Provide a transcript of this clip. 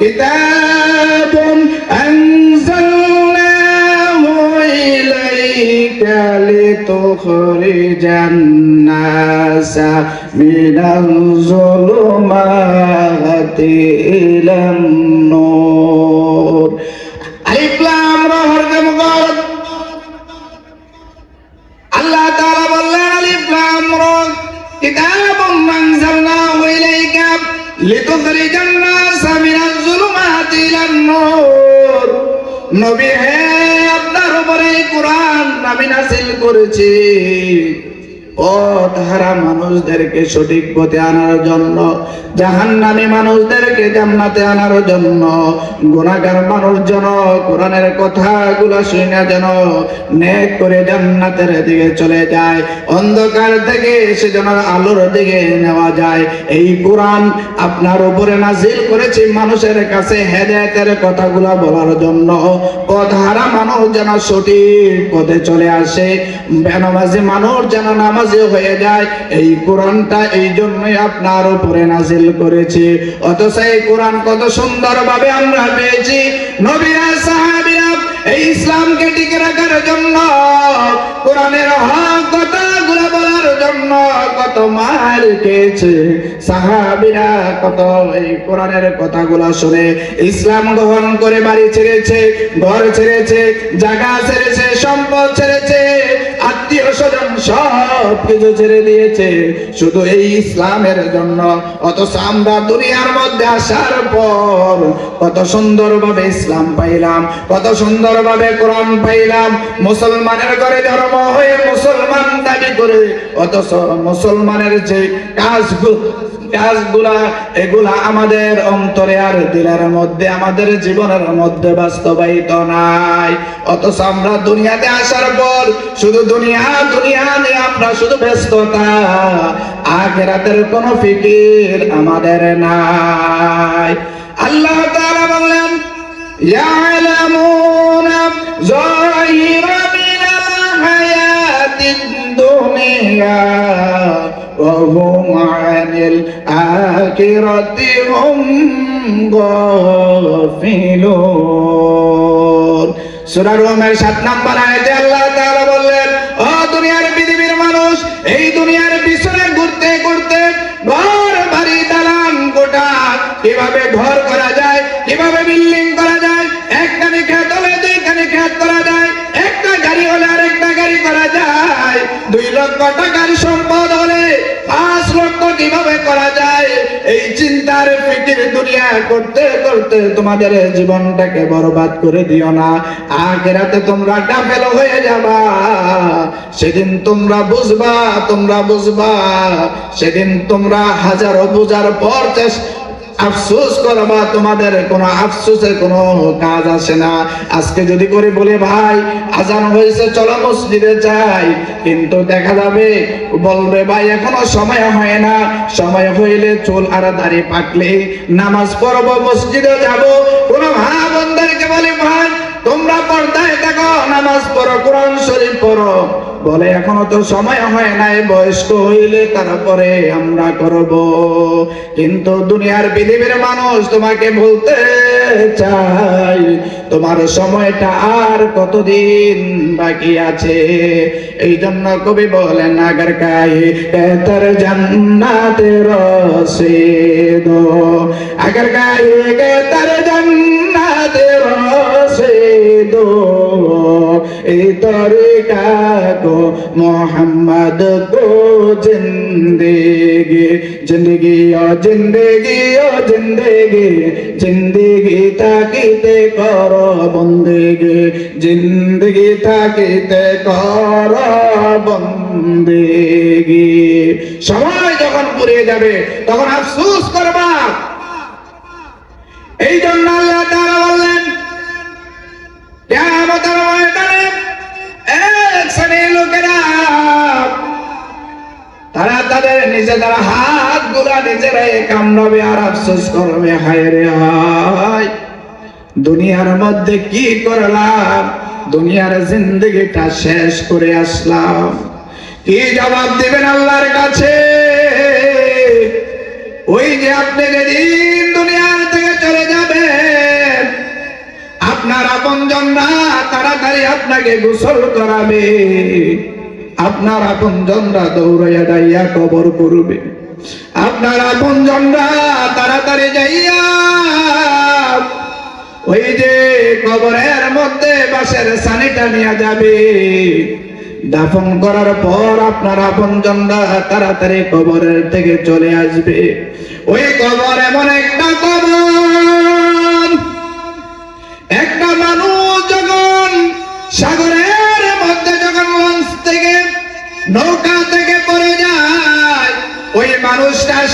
كتاب أنزلناه إليك لتخرج الناس من الظلمات إلى النور নবী হ্যাঁ আপনার উপরে কোরআন আমি নাসিল করেছি। পথ হারা মানুষদেরকে সঠিক পথে আনার জন্য, জাহান্নামী মানুষদেরকে জান্নাতে আনার জন্য গুণাগার মানুষ যেন কোরআনের কথাগুলো শুনে যেন নেক করে জান্নাতের দিকে চলে যায়, অন্ধকার থেকে সে যেন আলোর দিকে নেওয়া যায়। এই কোরআন আপনার উপরে নাজিল করেছি মানুষের কাছে হেদায়েতের কথাগুলো বলার জন্য। পথ মানুষ যেন সঠিক পথে চলে আসে, বেনামাজি মানুষ যেন নামাজি হয়ে যায়, এই কোরআনটা এই জন্যই আপনার উপরে নাজিল করেছি। অথচ এই কোরআন কত সুন্দর ভাবে আমরা পেয়েছি। নবীরা, সাহাবীরা এই ইসলামকে টিকে রাখার জন্য, কোরআনের হক কথাগুলো বলার জন্য কত মার খেয়েছে। সাহাবীরা কত এই কোরআনের কথাগুলো শুনে ইসলাম গ্রহণ করে বাড়ি ছেড়েছে, ঘর ছেড়েছে, জায়গা ছেড়েছে, সম্পদ ছেড়েছে স্বজন সব কিছু ছেড়ে দিয়েছে। শুধু এই ইসলামের জন্য। আমরা দুনিয়ার মধ্যে আসার পর কত সুন্দর ভাবে ইসলাম পাইলাম, কত সুন্দর ভাবে কোরআন পাইলাম। মুসলমানের ঘরে হয়ে মুসলমান দাবি করে, অথচ মুসলমানের যে কাজগুলো কাজগুলা, এগুলা আমাদের অন্তরে আর দিলের মধ্যে, আমাদের জীবনের মধ্যে বাস্তবায়িত নাই। অথচ আমরা দুনিয়াতে আসার পর শুধু দুনিয়া দুনিয়া নিয়ে আমরা শুধু ব্যস্ততা আখেরাতের কোনো ফিকির আমাদের নাই আল্লাহ তাআলা বললেন يعلمون ظاهرا من الحياة الدنيا وهم عن الآخرة هم غافلون সূরা রোমের 7 নম্বর আয়াতে আল্লাহ তাআলা বললেন ও দুনিয়ার পৃথিবীর মানুষ, এই দুনিয়ার পিছনে ঘুরতে ঘুরতে ঘর বাড়ি দালান কোঠা কীভাবে ঘর করা যায়, কীভাবে বিল্ডিং করা যায়, একখানে খেত হলে দুইখানে খেত করা যায়, একটা গাড়ি হলে আরেকটা গাড়ি করা যায়, দুই লক্ষ টাকার সম্পদ হলে পাঁচ লক্ষ কীভাবে করা যায়, এই করতে তোমাদের জীবনটাকে বরবাদ করে দিও না। আখেরাতে তোমরা গাফেল হয়ে যাবা। সেদিন তোমরা বুঝবা তোমরা বুঝবা। সেদিন তোমরা হাজারো বুঝার পর চেষ্টা আফসোস করবা তোমাদের কোনো আফসোসের কোনো কাজ আসে না। আজকে যদি করে বলে, ভাই, আজান হয়েছে, চলো মসজিদে যাই। কিন্তু দেখা যাবে, বলবে, ভাই, এখনও সময় হয় না। সময় হইলে চুল আর দাড়ি পাকলে নামাজ পড়ব, মসজিদে যাব। কোন ভাই বন্ধুকে বলে, ভাই তোমরা পর্দায় দেখো নামাজ পড়ো কোরআন শরীফ পড়ো বলে, এখনও তো সময় হয় নাই বয়স্ক হইলে তারপরে আমরা করব। কিন্তু দুনিয়ার পৃথিবীর মানুষ তোমাকে বলতে চাই তোমার সময়টা আর কতদিন বাকি আছে? এই জন্য কবি বলেন, আগার কাই তেতর জান্নাতে রসে দো আগার কাই তেতর জান্নাতে রসে দো এ মোহাম্মদ গো জিন্দেগি, জিন্দগি ও জিন্দগি ও জিন্দগি জিন্দগি তাকিতে কর বন্দেগি, জিন্দগি তাকিতে কর বন্দেগি। সময় যখন পুরে যাবে, তখন আফসোস করবা। এই জন্য আল্লাহ তারা বললেন তাদের নিজেদের হাতগুলা নিজেরাই কামড়াবে আর আফসোস করবে, হায়রে হায়। দুনিয়ার মধ্যে কি করলাম? দুনিয়ার জিন্দগিটা শেষ করে আসলাম। কি জবাব দিবেন আল্লাহর কাছে? ওই যে আপনি যেদিন দুনিয়ার থেকে চলে যাবেন, আপনার আপন তাড়াতাড়ি আপনাকে গোসল করাবে। আপনার আপনজনরা দৌড়াইয়া যাইয়া কবর করবে আপনার আপনজনরা তাড়াতাড়ি যাইয়া ওই যে কবরের মধ্যে বাসের সানিটা নিয়ে যাবে। দাফন করার পর আপনার আপন জনরা তাড়াতাড়ি কবরের থেকে চলে আসবে। ওই কবর এমন একটা কবর, একটা মানুষ যখন সাগরে para os estágios.